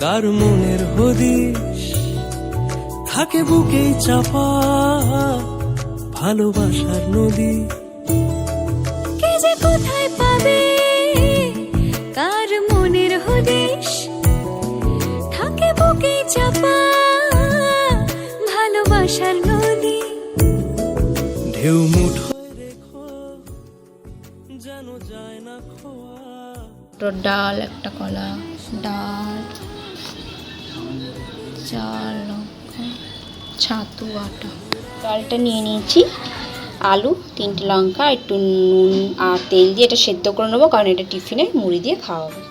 কার মনের হদিশ? থাকে বুকে চাপা ভালোবাসার নদী। কে যে কোথায় পাবে? কার মনের হদিশ? থাকে বুকে চাপা ভালোবাসার নদী। ঢেউ মুঠোয় রেখো যেন যায় না খোয়া। দুটো ডাল, একটা কলা, ডাল চাল ছাতু, আটা। ডালটা নিয়ে নিয়েছি, আলু, তিনটে লঙ্কা, একটু নুন আর তেল দিয়ে এটা সেদ্ধ করে নেব, কারণ এটা টিফিনে মুড়ি দিয়ে খাওয়া হবে।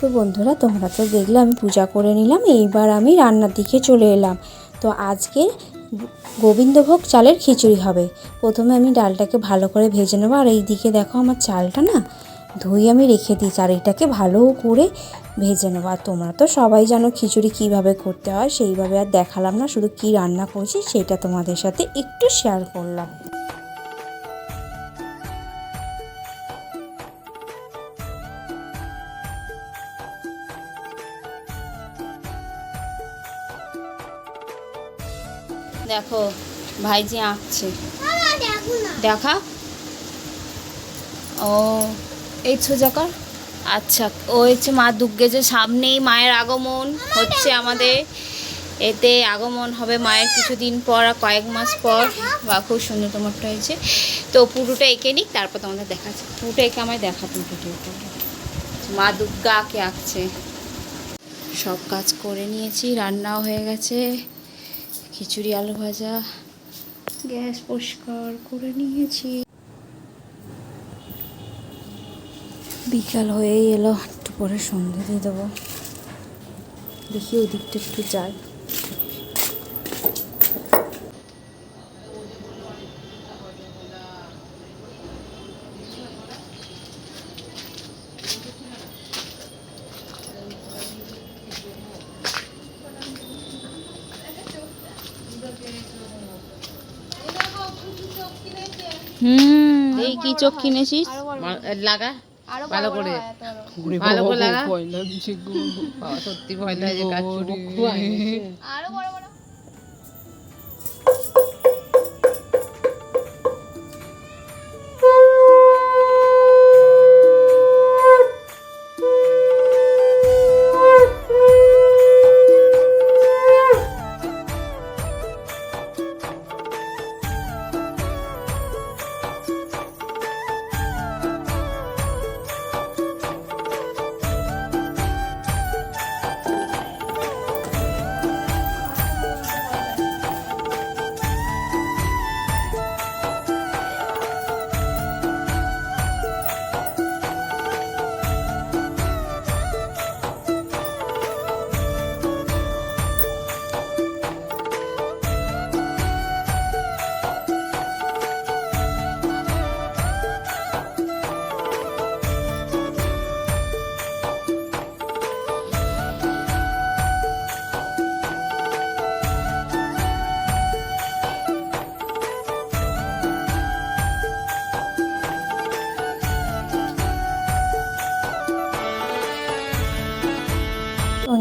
তো বন্ধুরা, তোমরা তো দেখলে আমি পূজা করে নিলাম, এইবার আমি রান্নার দিকে চলে এলাম। তো আজকে গোবিন্দভোগ চালের খিচুড়ি হবে। প্রথমে আমি ডালটাকে ভালো করে ভেজে নেব, আর এই দিকে দেখো আমার চালটা না ধুয়ে আমি রেখে দিই আর এটাকে ভালো করে ভেজে নেব। আর তোমরা তো সবাই জানো খিচুড়ি কীভাবে করতে হয়, সেইভাবে আর দেখালাম না, শুধু কি রান্না করছি সেটা তোমাদের সাথে একটু শেয়ার করলাম। দেখো ভাইজি আঁকছে। দেখা ও এই সোজা কর আচ্ছা ও হচ্ছে মা দুর্গে যে সামনেই মায়ের আগমন হচ্ছে আমাদের। এতে আগমন হবে মায়ের কিছুদিন পর আর কয়েক মাস পর। বা খুব সুন্দর তোমারটা হয়েছে। তো পুরোটা এঁকে নিক তারপর তোমাদের দেখাচ্ছে। পুরোটা এঁকে আমায় দেখাতো ভিডিওটা মা দুর্গাকে আঁকছে। সব কাজ করে নিয়েছি রান্নাও হয়ে গেছে। খিচুড়ি, আলু ভাজা, গ্যাস পরিষ্কার করে নিয়েছি। বিকাল হয়েই এলো, একটু পরে সন্ধে দিয়ে দেবো। দেখি ওদিকটা একটু যাই হুম। এই কি চোখ কিনেছিস? লাগা? ভালো করে। ভালো করে লাগা? সত্যি ভয় লাগে কাজ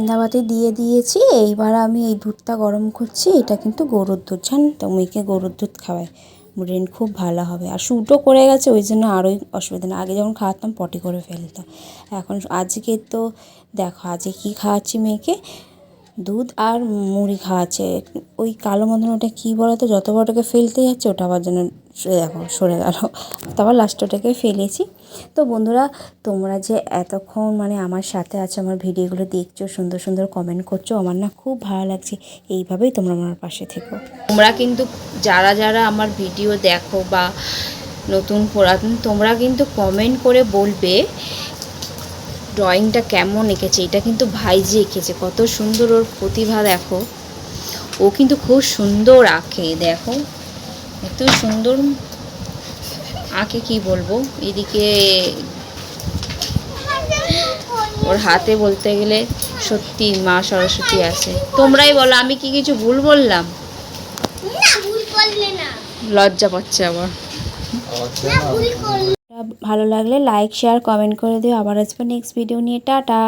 সন্ধ্যাবাতি দিয়ে দিয়েছি, এইবার আমি এই দুধটা গরম করছি, এটা কিন্তু গরুর দুধ, জান তো, মেয়েকে গরুর দুধ খাওয়াই। ব্রেন খুব ভালো হবে, আর শুটও করে গেছে, ওই জন্য আরোই অসুবিধা না আগে যখন খাওয়াতাম, পটি করে ফেলতাম এখন আজকে তো, দেখো, আজকে কী খাওয়াচ্ছি মেয়েকে? দুধ আর মুড়ি খাওয়াচ্ছে ওই কালো মতন ওটা কী বলো তো যতবার ওটাকে ফেলতে যাচ্ছে, ওটা আবার যেন দেখো, সরে গেল। তারপর লাস্টে ওটাকে ফেলেছি। তো বন্ধুরা, তোমরা যে এতক্ষণ মানে আমার সাথে আছো, আমার ভিডিওগুলো দেখছ, সুন্দর সুন্দর কমেন্ট করছ, আমার না খুব ভালো লাগছে। এইভাবেই তোমরা আমার পাশে থেকো। তোমরা কিন্তু যারা যারা আমার ভিডিও দেখো বা নতুন পুরাতন, তোমরা কিন্তু কমেন্ট করে বলবে ড্রয়িংটা কেমন এঁকেছে এটা কিন্তু ভাইজি এঁকেছে। কত সুন্দর ওর প্রতিভা দেখো। ও কিন্তু খুব সুন্দর আঁকে দেখো। এত সুন্দর আঁকে কি বলব? এদিকে ওর হাতে বলতে গেলে সত্যি মা সরস্বতী আছে। তোমরাই বলো আমি কি কিছু ভুল বললাম? লজ্জা পাচ্ছে আবার। ভালো লাগলে লাইক শেয়ার কমেন্ট করে দিও। আবার আসবে নেক্সট ভিডিও নিয়ে। টাটা!